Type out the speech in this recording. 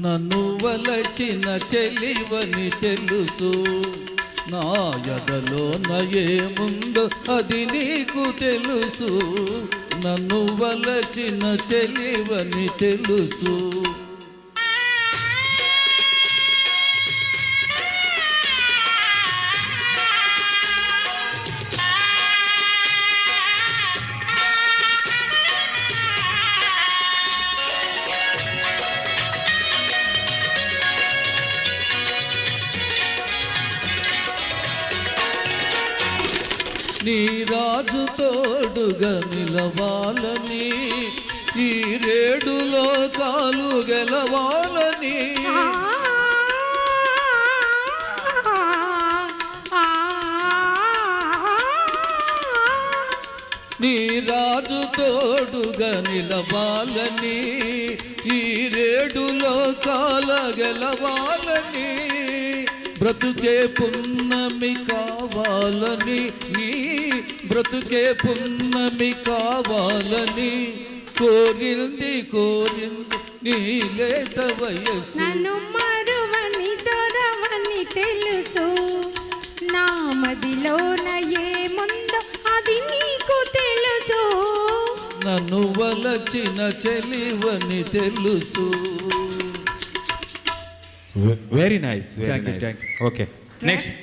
నన్ను వలచిన చెలివని తెలుసు. నా ఎదలో నయేముందో అది నీకు తెలుసు. నన్ను వలచిన చెలివని తెలుసు. నీ రాజు తోడుగా నిలవాలని ఈ రేడు లోకాలు గెలవాలని. నీ రాజు తోడుగా నిలవాలని ఈ రేడు లోకాల గెలవాలని. బ్రతుకే పున్నమి కావాలని నీ బ్రతుకే పున్నమి కావాలని కోరింది కోరింది నీ లేత నన్ను మరువని దొరవని తెలుసు. నా మదిలోన ఏముందో అది నీకు తెలుసు. నన్ను వలచిన చెలివని తెలుసు. very nice thank you okay next.